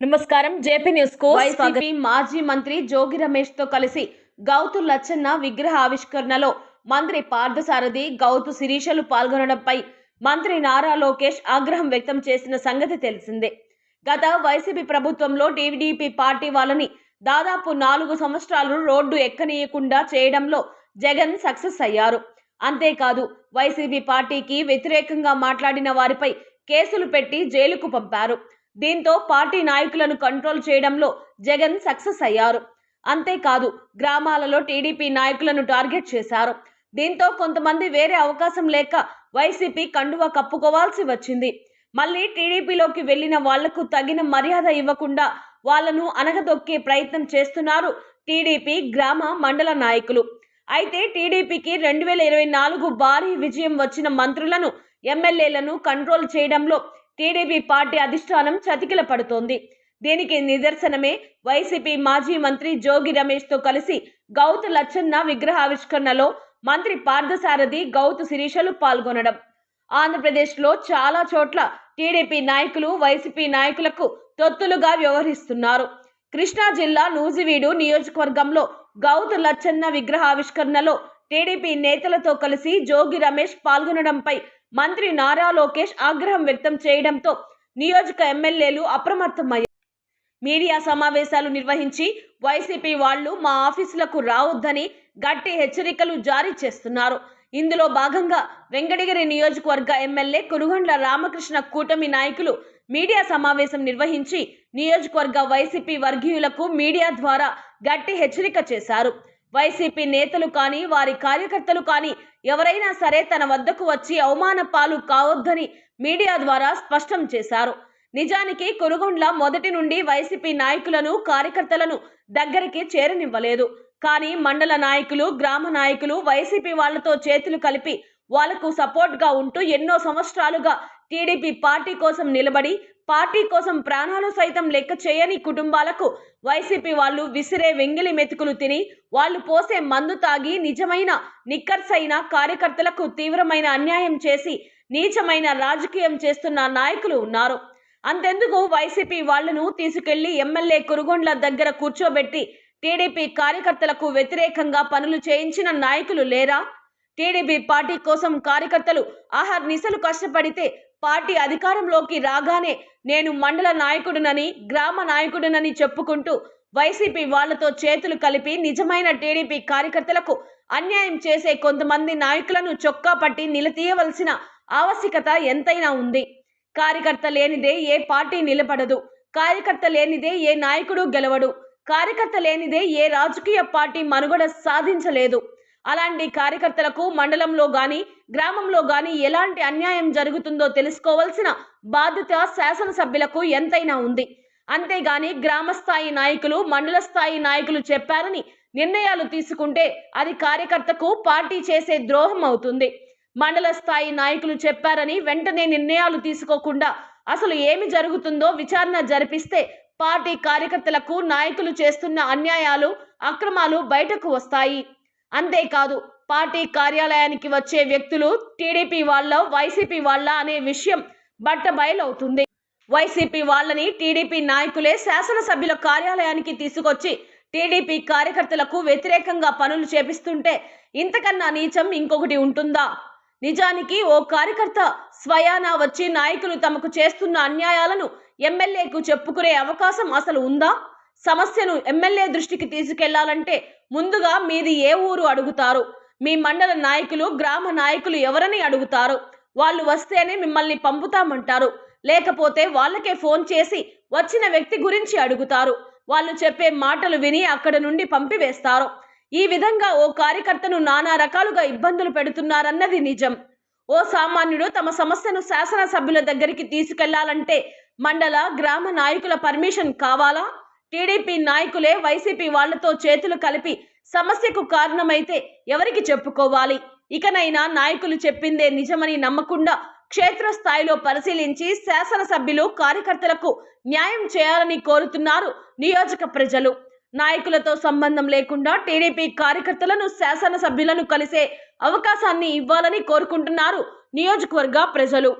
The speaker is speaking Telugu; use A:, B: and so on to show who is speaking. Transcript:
A: నమస్కారం జేపీ న్యూస్కు.
B: వైసీపీ మాజీ మంత్రి జోగి రమేష్తో కలిసి గౌతు లచ్చన్న విగ్రహ ఆవిష్కరణలో మంత్రి పార్థసారథి గౌతు శిరీషలు పాల్గొనడంపై మంత్రి నారా లోకేష్ ఆగ్రహం వ్యక్తం చేసిన సంగతి తెలిసిందే. గత వైసీపీ ప్రభుత్వంలో టీడీపీ పార్టీ వాళ్ళని దాదాపు నాలుగు సంవత్సరాలు రోడ్డు ఎక్కనీయకుండా చేయడంలో జగన్ సక్సెస్ అయ్యారు. అంతేకాదు వైసీపీ పార్టీకి వ్యతిరేకంగా మాట్లాడిన వారిపై కేసులు పెట్టి జైలుకు పంపారు. దీంతో పార్టీ నాయకులను కంట్రోల్ చేయడంలో జగన్ సక్సెస్ అయ్యారు. అంతేకాదు గ్రామాలలో టీడీపీ నాయకులను టార్గెట్ చేశారు. దీంతో కొంతమంది వేరే అవకాశం లేక వైసీపీ కండువా కప్పుకోవాల్సి వచ్చింది. మళ్ళీ టీడీపీలోకి వెళ్ళిన వాళ్ళకు తగిన మర్యాద ఇవ్వకుండా వాళ్ళను అనగదొక్కే ప్రయత్నం చేస్తున్నారు టీడీపీ గ్రామ మండల నాయకులు. అయితే టీడీపీకి రెండు వేల ఇరవై నాలుగు భారీ విజయం వచ్చిన మంత్రులను ఎమ్మెల్యేలను కంట్రోల్ చేయడంలో టీడీపీ పార్టీ అధిష్టానం చతికిల పడుతోంది దీనికి నిదర్శనమే వైసీపీ మాజీ మంత్రి జోగి రమేష్తో కలిసి గౌత్ లచ్చన్న విగ్రహావిష్కరణలో మంత్రి పార్థసారథి గౌతు శిరీషలు పాల్గొనడం. ఆంధ్రప్రదేశ్లో చాలా చోట్ల టీడీపీ నాయకులు వైసీపీ నాయకులకు తొత్తులుగా వ్యవహరిస్తున్నారు. కృష్ణా జిల్లా నూజివీడు నియోజకవర్గంలో గౌతు లచ్చన్న విగ్రహావిష్కరణలో టీడీపీ నేతలతో కలిసి జోగి రమేష్ పాల్గొనడంపై మంత్రి నారా లోకేష్ ఆగ్రహం వ్యక్తం చేయడంతో నియోజక ఎమ్మెల్యేలు అప్రమత్తమయ్యారు. మీడియా సమావేశాలు నిర్వహించి వైసీపీ వాళ్ళు మా ఆఫీసులకు రావద్దని గట్టి హెచ్చరికలు జారీ చేస్తున్నారు. ఇందులో భాగంగా వెంకటగిరి నియోజకవర్గ ఎమ్మెల్యే కురుగండ్ల రామకృష్ణ కూటమి నాయకులు మీడియా సమావేశం నిర్వహించి నియోజకవర్గ వైసీపీ వర్గీయులకు మీడియా ద్వారా గట్టి హెచ్చరిక చేశారు. వైసీపీ నేతలు కానీ వారి కార్యకర్తలు కానీ ఎవరైనా సరే తన వద్దకు వచ్చి అవమాన పాలు కావద్దని మీడియా ద్వారా స్పష్టం చేశారు. నిజానికి కురుగొండ్ల మొదటి నుండి వైసీపీ నాయకులను కార్యకర్తలను దగ్గరికి చేరనివ్వలేదు. కానీ మండల నాయకులు గ్రామ నాయకులు వైసీపీ వాళ్ళతో చేతులు కలిపి వాళ్ళకు సపోర్ట్గా ఉంటూ ఎన్నో సంవత్సరాలుగా టీడీపీ పార్టీ కోసం నిలబడి పార్టీ కోసం ప్రాణాలు సైతం లెక్క చేయని కుటుంబాలకు వైసీపీ వాళ్ళు విసిరే వెంగిలి మెతుకులు తిని వాళ్ళు పోసే మందు తాగి నిజమైన నిక్కర్సైన కార్యకర్తలకు తీవ్రమైన అన్యాయం చేసి నీచమైన రాజకీయం చేస్తున్న నాయకులు ఉన్నారు. అంతెందుకు వైసీపీ వాళ్ళను తీసుకెళ్ళి ఎమ్మెల్యే కురుగొండ్ల దగ్గర కూర్చోబెట్టి టీడీపీ కార్యకర్తలకు వ్యతిరేకంగా పనులు చేయించిన నాయకులు లేరా? టీడీపీ పార్టీ కోసం కార్యకర్తలు ఆహార్ నిశలు కష్టపడితే పార్టీ అధికారంలోకి రాగానే నేను మండల నాయకుడినని గ్రామ నాయకుడినని చెప్పుకుంటూ వైసీపీ వాళ్ళతో చేతులు కలిపి నిజమైన టీడీపీ కార్యకర్తలకు అన్యాయం చేసే కొంతమంది నాయకులను చొక్కా పట్టి నిలదీయవలసిన ఆవశ్యకత ఎంతైనా ఉంది. కార్యకర్త లేనిదే ఏ పార్టీ నిలబడదు. కార్యకర్త లేనిదే ఏ నాయకుడు గెలవడు. కార్యకర్త లేనిదే ఏ రాజకీయ పార్టీ మనుగడ సాధించలేదు. అలాంటి కార్యకర్తలకు మండలంలో గాని గ్రామంలో గాని ఎలాంటి అన్యాయం జరుగుతుందో తెలుసుకోవాల్సిన బాధ్యత శాసనసభ్యులకు ఎంతైనా ఉంది. అంతేగాని గ్రామ స్థాయి నాయకులు మండల స్థాయి నాయకులు చెప్పారని నిర్ణయాలు తీసుకుంటే అది కార్యకర్తకు పార్టీ చేసే ద్రోహం అవుతుంది. మండల స్థాయి నాయకులు చెప్పారని వెంటనే నిర్ణయాలు తీసుకోకుండా అసలు ఏమి జరుగుతుందో విచారణ జరిపిస్తే పార్టీ కార్యకర్తలకు నాయకులు చేస్తున్న అన్యాయాలు అక్రమాలు బయటకు వస్తాయి. అంతేకాదు పార్టీ కార్యాలయానికి వచ్చే వ్యక్తులు టీడీపీ వాళ్ళ వైసీపీ వాళ్ళ అనే విషయం బట్ట బయలవుతుంది వైసీపీ వాళ్ళని టీడీపీ నాయకులే శాసనసభ్యుల కార్యాలయానికి తీసుకొచ్చి టీడీపీ కార్యకర్తలకు వ్యతిరేకంగా పనులు చేపిస్తుంటే ఇంతకన్నా నీచం ఇంకొకటి ఉంటుందా? నిజానికి ఓ కార్యకర్త స్వయానా వచ్చి నాయకులు తమకు చేస్తున్న అన్యాయాలను ఎమ్మెల్యేకు చెప్పుకునే అవకాశం అసలు ఉందా? సమస్యను ఎమ్మెల్యే దృష్టికి తీసుకెళ్ళాలంటే ముందుగా మీది ఏ ఊరు అడుగుతారు? మీ మండల నాయకులు గ్రామ నాయకులు ఎవరని అడుగుతారు? వాళ్ళు వస్తేనే మిమ్మల్ని పంపుతామంటారు. లేకపోతే వాళ్ళకే ఫోన్ చేసి వచ్చిన వ్యక్తి గురించి అడుగుతారు. వాళ్ళు చెప్పే మాటలు విని అక్కడ నుండి పంపివేస్తారు. ఈ విధంగా ఓ కార్యకర్తను నానా రకాలుగా ఇబ్బందులు పెడుతున్నారన్నది నిజం. ఓ సామాన్యుడు తమ సమస్యను శాసనసభ్యుల దగ్గరికి తీసుకెళ్ళాలంటే మండల గ్రామ నాయకుల పర్మిషన్ కావాలా? టీడీపీ నాయకులే వైసీపీ వాళ్ళతో చేతులు కలిపి సమస్యకు కారణమైతే ఎవరికి చెప్పుకోవాలి? ఇకనైనా నాయకులు చెప్పిందే నిజమని నమ్మకుండా క్షేత్రస్థాయిలో పరిశీలించి శాసనసభ్యులు కార్యకర్తలకు న్యాయం చేయాలని కోరుతున్నారు నియోజక ప్రజలు. నాయకులతో సంబంధం లేకుండా టీడీపీ కార్యకర్తలను శాసనసభ్యులను కలిసే అవకాశాన్ని ఇవ్వాలని కోరుకుంటున్నారు నియోజకవర్గ ప్రజలు.